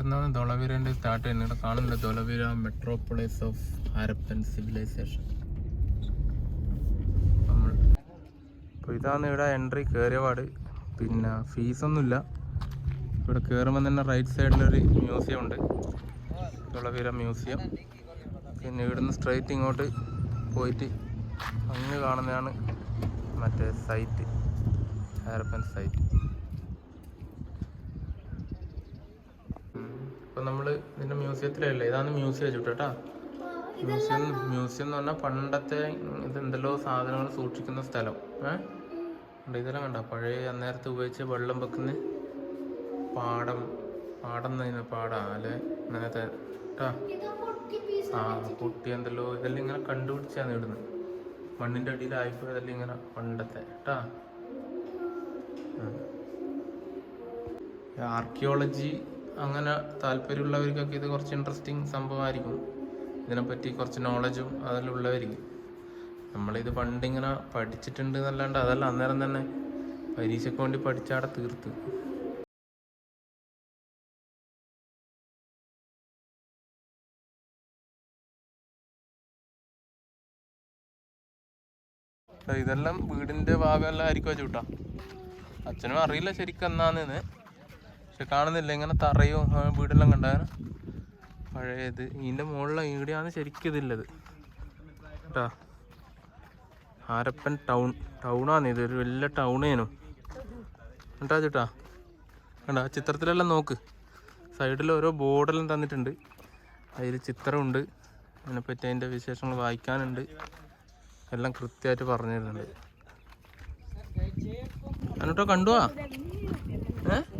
ഇവിടുന്നാണ് ധൊളവീരന്റെ സ്റ്റാർട്ട് ചെയ്യുന്നത് ഇവിടെ കാണുന്നുണ്ട്. Dholavira metropolis of Harappan civilisation നമ്മൾ അപ്പോൾ ഇതാണ് ഇവിടെ എൻട്രി കയറിയ പാട് പിന്നെ ഫീസൊന്നുമില്ല ഇവിടെ കയറുമ്പോൾ തന്നെ റൈറ്റ് സൈഡിലൊരു മ്യൂസിയം ഉണ്ട്. ദോളവീര മ്യൂസിയം പിന്നെ ഇവിടുന്ന് സ്ട്രൈറ്റ് ഇങ്ങോട്ട് പോയിട്ട് അങ്ങ് കാണുന്നതാണ് മറ്റേ സൈറ്റ് ഹാരപ്പൻ സൈറ്റ് ഇപ്പം നമ്മൾ ഇതിന്റെ മ്യൂസിയത്തിലല്ലേ? ഇതാണ് മ്യൂസിയം വെച്ചിട്ടാ മ്യൂസിയം മ്യൂസിയം എന്ന് പറഞ്ഞാൽ പണ്ടത്തെ ഇതെന്തെല്ലോ സാധനങ്ങൾ സൂക്ഷിക്കുന്ന സ്ഥലം. ഏ? ഉണ്ട് ഇതെല്ലാം കണ്ട? പഴയ അന്നേരത്ത് ഉപയോഗിച്ച് വെള്ളം വെക്കുന്ന പാടം. പാടം തന്നെ പാടാ അല്ലേ? അങ്ങനത്തെ കേട്ടാ ആ പൊട്ടി എന്തല്ലോ ഇതെല്ലാം ഇങ്ങനെ കണ്ടുപിടിച്ചാണ് ഇടുന്നത്. മണ്ണിന്റെ അടിയിലായിപ്പോ ഇതെല്ലാം ഇങ്ങനെ പണ്ടത്തെ കേട്ടാ ആർക്കിയോളജി അങ്ങനെ താല്പര്യമുള്ളവർക്കൊക്കെ ഇത് കുറച്ച് ഇൻട്രസ്റ്റിംഗ് സംഭവമായിരിക്കും. ഇതിനെപ്പറ്റി കുറച്ച് നോളജും അതെല്ലാം ഉള്ളവരിക്കും നമ്മളിത് പണ്ടിങ്ങനെ പഠിച്ചിട്ടുണ്ട് എന്നല്ലാണ്ട് അതല്ല അന്നേരം തന്നെ പരീക്ഷയ്ക്ക് വേണ്ടി പഠിച്ചാടെ തീർത്ത്. ഇതെല്ലാം വീടിന്റെ ഭാഗമെല്ലാം ആയിരിക്കും ചൂട്ടാ. അച്ഛനും അറിയില്ല ശരിക്കും എന്നാന്ന്. പക്ഷെ കാണുന്നില്ല. ഇങ്ങനെ തറയും വീടെല്ലാം കണ്ടാണ്. പഴയത്. ഇതിന്റെ മുകളിലെ ഈടെയാണ് ശരിക്കും ഇതില്ലത്. കേട്ടാ ഹാരപ്പൻ ടൗൺ ടൗണാണ് ഇത്. ഒരു വലിയ ടൗണേനു കണ്ടാ ചേട്ടാ? കണ്ടാ? ചിത്രത്തിലെല്ലാം നോക്ക്. സൈഡിൽ ഓരോ ബോർഡെല്ലാം തന്നിട്ടുണ്ട്. അതിൽ ചിത്രമുണ്ട്. അതിനെപ്പറ്റി അതിന്റെ വിശേഷങ്ങൾ വായിക്കാനുണ്ട്. എല്ലാം കൃത്യമായിട്ട് പറഞ്ഞു തരുന്നുണ്ട് എന്നിട്ടോ കണ്ടുവാ? ഏ?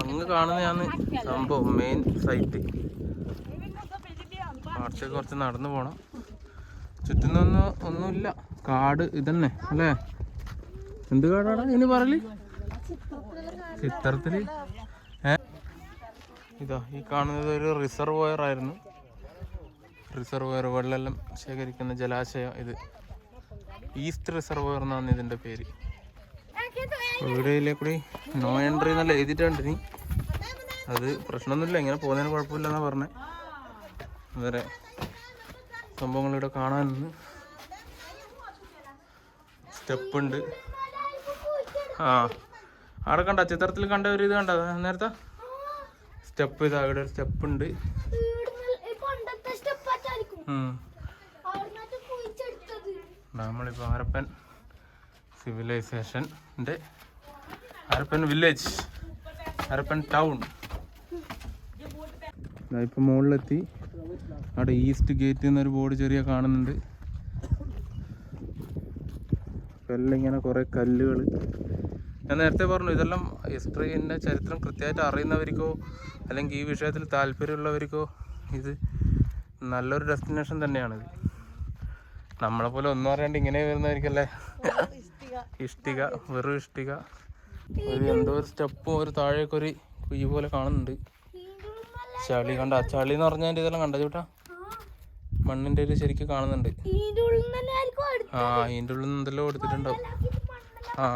അങ്ങ് കാണുന്നതാണ് സംഭവം മെയിൻ സൈറ്റ് കുറച്ച് കുറച്ച് നടന്നു പോണം. ചുറ്റുന്നൊന്നും ഒന്നുമില്ല. കാട് ഇതന്നെ അല്ലേ? എന്ത് കാടാണ്? ഇനി പറയൽ? ചിത്രത്തിൽ? ഇതാ ഈ കാണുന്നത് ഒരു റിസർവോയർ ആയിരുന്നു. റിസർവോയർ വെള്ളം ശേഖരിക്കുന്ന ജലാശയം ഇത്. ഈസ്റ്റ് റിസർവോയർ എന്നാണ് ഇതിന്റെ പേര്. വീടിലെ കൂടി നോ എൻട്രി എന്നല്ല എഴുതിയിട്ടുണ്ട് നീ അത് പ്രശ്നമൊന്നുമില്ല ഇങ്ങനെ പോകുന്നതിന് കുഴപ്പമില്ല എന്നാ പറഞ്ഞേ. വേറെ സംഭവങ്ങൾ ഇവിടെ കാണാനുണ്ട് സ്റ്റെപ്പ് ഉണ്ട്. ആ അവിടെ കണ്ട ചിത്രത്തിൽ കണ്ട ഒരു ഇത് കണ്ട? നേരത്തെ? സ്റ്റെപ്പ് ഇതാ ഇവിടെ ഒരു സ്റ്റെപ്പ് ഉണ്ട്. നമ്മളിപ്പോൾ ഹരപ്പൻ സിവിലൈസേഷന്റെ ഹരപ്പൻ വില്ലേജ് ഹരപ്പൻ ടൗൺ ഇപ്പം മുകളിലെത്തി അവിടെ ഈസ്റ്റ് ഗേറ്റ് എന്നൊരു ബോർഡ് ചെറിയ കാണുന്നുണ്ട്. ഇങ്ങനെ കുറേ കല്ലുകൾ ഞാൻ നേരത്തെ പറഞ്ഞു ഇതെല്ലാം ഹിസ്റ്ററിന്റെ ചരിത്രം കൃത്യമായിട്ട് അറിയുന്നവർക്കോ അല്ലെങ്കിൽ ഈ വിഷയത്തിൽ താല്പര്യമുള്ളവർക്കോ ഇത് നല്ലൊരു ഡെസ്റ്റിനേഷൻ തന്നെയാണിത്. നമ്മളെ പോലെ ഒന്നും അറിയാണ്ട് ഇങ്ങനെ വരുന്നവർക്കല്ലേ ഇഷ്ടിക വെറും ഇഷ്ടിക. ഒരു എന്തോ ഒരു സ്റ്റെപ്പും ഒരു താഴേക്ക് ഒരു കുഴി പോലെ കാണുന്നുണ്ട്. ചളി കണ്ട? ചളി എന്ന് പറഞ്ഞാൽ ഇതെല്ലാം കണ്ട ചേട്ടാ? മണ്ണിന്റെ ഒരു ശരിക്കും കാണുന്നുണ്ട്. ആ ഇതിന്റെ ഉള്ളിൽ നിന്ന് എന്തെല്ലോ എടുത്തിട്ടുണ്ടാവും ആ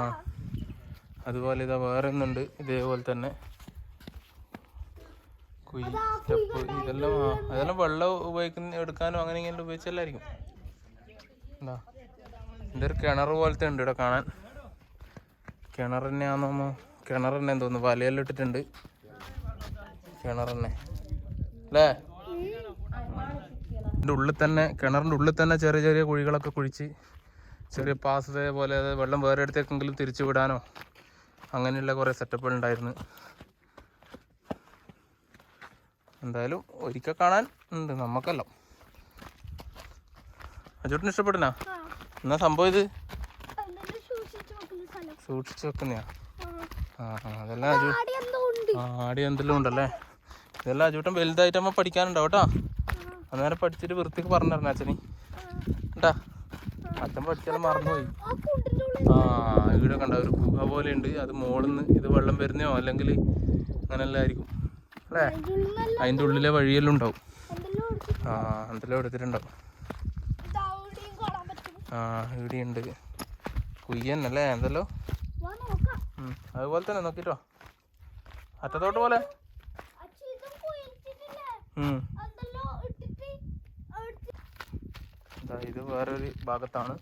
അതുപോലെ ഇതാ വേറെ ഒന്നുണ്ട്. ഇതേപോലെ തന്നെ. കുഴി സ്റ്റെപ്പ് ഇതെല്ലാം ആ അതെല്ലാം വെള്ളം ഉപയോഗിക്കുന്ന എടുക്കാനും അങ്ങനെ ഇങ്ങനെ ഉപയോഗിച്ചല്ലായിരിക്കും എന്താ ഇതൊരു കിണർ പോലത്തെ ഉണ്ട് ഇവിടെ കാണാൻ. കിണർ തന്നെയാണെന്നോ കിണർ തന്നെ തോന്നുന്നു. വലയെല്ലാം ഇട്ടിട്ടുണ്ട്. കിണർ തന്നെ അല്ലേ? ഇതിന്റെ ഉള്ളിൽ തന്നെ കിണറിന്റെ ഉള്ളിൽ തന്നെ ചെറിയ ചെറിയ കുഴികളൊക്കെ കുഴിച്ച് ചെറിയ പാസ് പോലെ വെള്ളം വേറെ അടുത്തേക്കെങ്കിലും തിരിച്ചു വിടാനോ അങ്ങനെയുള്ള കുറേ സെറ്റപ്പുകൾ ഉണ്ടായിരുന്നു. എന്തായാലും ഒരിക്കൽ കാണാൻ ഉണ്ട്. നമുക്കല്ലോ അജോട്ടിന് ഇഷ്ടപ്പെടുന്ന? എന്നാ സംഭവം ഇത് അതിന്റെ സൂക്ഷിച്ച് നോക്കുന്ന സ്ഥലം. സൂക്ഷിച്ചു വെക്കുന്നയാ ആ. അതെല്ലാം ആടി എന്തെല്ലാം ഉണ്ടല്ലേ? ഇതെല്ലാം അജൂട്ടൻ അമ്മ പഠിക്കാനുണ്ടാവും കേട്ടോ? അന്നേരം പഠിച്ചിട്ട് വൃത്തിക്ക് പറഞ്ഞു തരണ അച്ഛനി. കേട്ടാ അച്ഛൻ പഠിച്ചാലും മറന്നുപോയി. ആ ഇവിടെ കണ്ട ഒരു ഗുഹ പോലെ ഉണ്ട് അത് മുകളിൽ നിന്ന് ഇത് വെള്ളം വരുന്നയോ അല്ലെങ്കിൽ അങ്ങനെല്ലാം ആയിരിക്കും. അല്ലേ? അതിന്റെ ഉള്ളിലെ വഴിയെല്ലാം ഉണ്ടാവും. ആ എന്തെല്ലാം എടുത്തിട്ടുണ്ടാവും. ആ ഇവിടെ ഉണ്ട് കുയ്യന്നല്ലേ എന്തല്ലോ. അതുപോലെ തന്നെ നോക്കിട്ടോ. അറ്റത്തോട്ട് പോലെ. ഇത് വേറൊരു ഭാഗത്താണ്.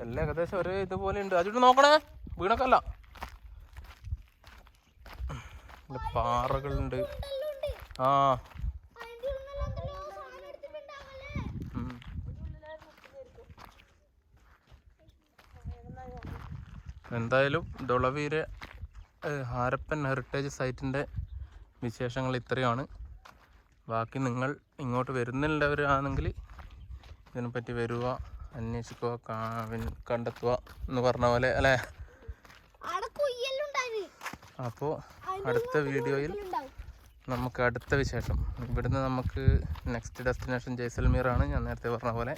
എല്ലാം ഏകദേശം ഒരേ ഇതുപോലെ ഉണ്ട്. അതിട്ട് നോക്കണേ. വീണക്കല്ല പാറകളുണ്ട്. ആ. എന്തായാലും ദുളവീര ഏഹ്, ഹാരപ്പൻ ഹെറിറ്റേജ് സൈറ്റിന്റെ വിശേഷങ്ങൾ ഇത്രയാണ്. ബാക്കി നിങ്ങൾ ഇങ്ങോട്ട് വരുന്നുണ്ടവരാണെങ്കിൽ ഇതിനെപ്പറ്റി വരിക അന്വേഷിക്കുക കണ്ടെത്തുക എന്ന് പറഞ്ഞ പോലെ അല്ലേ? അപ്പോൾ അടുത്ത വീഡിയോയിൽ നമുക്ക് അടുത്ത വിശേഷം. ഇവിടുന്ന് നമുക്ക് നെക്സ്റ്റ് ഡെസ്റ്റിനേഷൻ ജയ്സൽമീറാണ് ഞാൻ നേരത്തെ പറഞ്ഞ പോലെ.